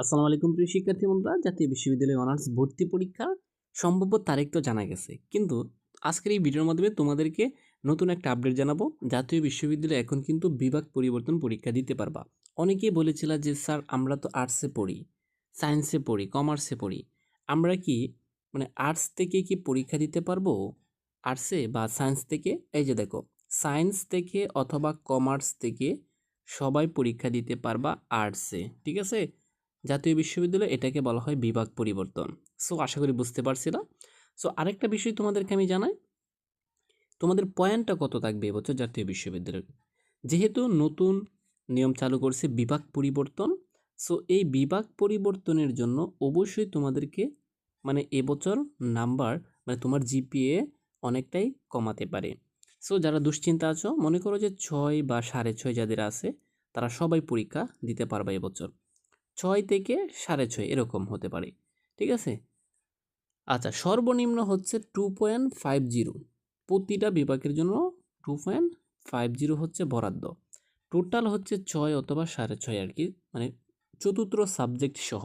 আসসালামু আলাইকুম প্রিয় শিক্ষার্থী বন্ধুরা, জাতীয় বিশ্ববিদ্যালয়ে অনার্স ভর্তি পরীক্ষা সম্ভাব্য তারিখ তো জানা গেছে। কিন্তু আজকের এই ভিডিওর মাধ্যমে তোমাদেরকে নতুন একটা আপডেট জানাব। জাতীয় বিশ্ববিদ্যালয়ে এখন কিন্তু বিভাগ পরিবর্তন পরীক্ষা দিতে পারবা। অনেকেই বলেছিল যে, স্যার, আমরা তো আর্টসে পড়ি সায়েন্সে পড়ি কমার্সে পড়ি। আমরা কি মানে আর্টস থেকে কি পরীক্ষা দিতে পারব? আর্টসে বা সায়েন্স থেকে? এই যে দেখো সায়েন্স থেকে অথবা কমার্স থেকে সবাই পরীক্ষা দিতে পারবা আর্টসে ঠিক আছে? জাতীয় বিশ্ববিদ্যালয় এটাকে বলা হয় বিভাগ পরিবর্তন। সো আশা করি বুঝতে পারছিলাম সো আরেকটা বিষয় তোমাদেরকে আমি জানাই। তোমাদের পয়েন্টটা কত থাকবে এবছর জাতীয় বিশ্ববিদ্যালয়? যেহেতু নতুন নিয়ম চালু করছে বিভাগ পরিবর্তন সো এই বিভাগ পরিবর্তনের জন্য অবশ্যই তোমাদেরকে মানে এবছর নাম্বার মানে তোমার জিপিএ অনেকটাই কমাতে পারে। সো যারা দুশ্চিন্তা আছো, মনে করো যে ছয় বা সাড়ে ছয় যাদের আছে, তারা সবাই পরীক্ষা দিতে পারবে এবছর ছয় থেকে সাড়ে ছয় এরকম হতে পারে, ঠিক আছে? আচ্ছা সর্বনিম্ন হচ্ছে টু পয়েন্ট ফাইভ জিরো প্রতিটা বিভাগের জন্য টু পয়েন্ট ফাইভ জিরো হচ্ছে বরাদ্দ। টোটাল হচ্ছে ছয় অথবা সাড়ে ছয় আর কি মানে চতুর্থ সাবজেক্ট সহ।